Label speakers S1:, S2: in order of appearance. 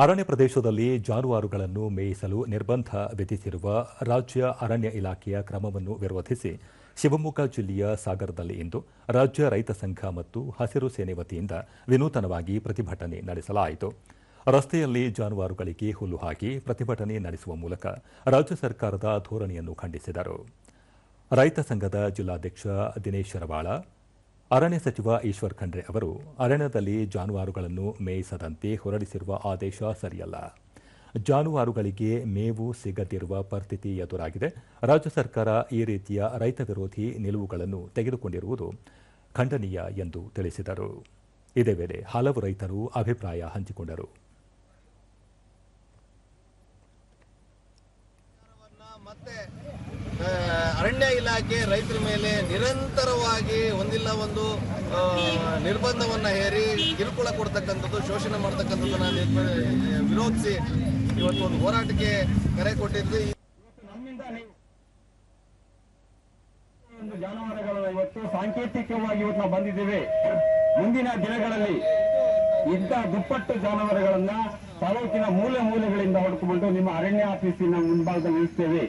S1: ಅರಣ್ಯ ಪ್ರದೇಶದಲ್ಲಿ ಜಾನುವಾರುಗಳನ್ನು ಮೇಯಿಸಲು ನಿರ್ಬಂಧ ವಿಧಿಸಿರುವ ರಾಜ್ಯ ಅರಣ್ಯ ಇಲಾಖೆಯ ಕ್ರಮವನ್ನು ವಿರೋಧಿಸಿ ಶಿವಮೊಗ್ಗ ಜಿಲ್ಲೆಯ ಸಾಗರದಲ್ಲಿ ಇಂದು ರಾಜ್ಯ ರೈತ ಸಂಘ ಮತ್ತು ಹಸಿರು ಸೇನೆ ವತಿಯಿಂದ ವಿನೂತನವಾಗಿ ಪ್ರತಿಭಟನೆ ನಡೆಸಲಾಯಿತು. ರಸ್ತೆಯಲ್ಲಿ ಜಾನುವಾರುಗಳಿಗೆ ಹುಲ್ಲು ಹಾಕಿ ಪ್ರತಿಭಟನೆ ನಡೆಸುವ ಮೂಲಕ ರಾಜ್ಯ ಸರ್ಕಾರದ ಧೋರಣೆಯನ್ನು ಖಂಡಿಸಿದರು. ರೈತ ಸಂಘದ ಜಿಲ್ಲಾಧ್ಯಕ್ಷ ದಿನೇಶ್ ಶರವಾಳ ಅರಣ್ಯ ಸಚಿವ ಈಶ್ವರ್ ಖಂಡ್ರೆ ಅವರು ಅರಣ್ಯದಲ್ಲಿ ಜಾನುವಾರುಗಳನ್ನು ಮೇಯಿಸದಂತೆ ಹೊರಡಿಸಿರುವ ಆದೇಶ ಸರಿಯಲ್ಲ. ಜಾನುವಾರುಗಳಿಗೆ ಮೇವು ಸಿಗದಿರುವ ಪರಿಸ್ಥಿತಿ ಎದುರಾಗಿದೆ. ರಾಜ್ಯ ಸರ್ಕಾರ ಈ ರೀತಿಯ ರೈತ ವಿರೋಧಿ ನಿಲುವುಗಳನ್ನು ತೆಗೆದುಕೊಂಡಿರುವುದು ಖಂಡನೀಯ ಎಂದು ತಿಳಿಸಿದರು. ಇದೇ ವೇಳೆ ಹಲವು ರೈತರು ಅಭಿಪ್ರಾಯ ಹಂಚಿಕೊಂಡರು.
S2: ಅರಣ್ಯ ಇಲಾಖೆ ರೈತರ ಮೇಲೆ ನಿರಂತರವಾಗಿ ಒಂದಿಲ್ಲ ಒಂದು ನಿರ್ಬಂಧವನ್ನ ಹೇರಿ ಕಿರುಕುಳ ಕೊಡ್ತಕ್ಕಂಥದ್ದು, ಶೋಷಣೆ ಮಾಡ್ತಕ್ಕಂಥದ್ದು ನಾನು ವಿರೋಧಿಸಿ ಇವತ್ತು ಒಂದು ಹೋರಾಟಕ್ಕೆ ಕರೆ ಕೊಟ್ಟಿದ್ದು
S3: ಜಾನುವಾರುಗಳು ಇವತ್ತು ಸಾಂಕೇತಿಕವಾಗಿ ಇವತ್ತು ನಾವು ಬಂದಿದ್ದೇವೆ. ಮುಂದಿನ ದಿನಗಳಲ್ಲಿ ಇಂತಹ ದುಪ್ಪಟ್ಟು ಜಾನುವಾರುಗಳನ್ನ ತಾಲೂಕಿನ ಮೂಲೆ ಮೂಲೆಗಳಿಂದ ಹೊಡ್ಕೊಂಡು ನಿಮ್ಮ ಅರಣ್ಯ ಆಫೀಸಿನ ಮುಂಭಾಗದಲ್ಲಿ ನಿಲ್ಲಿಸ್ತೇವೆ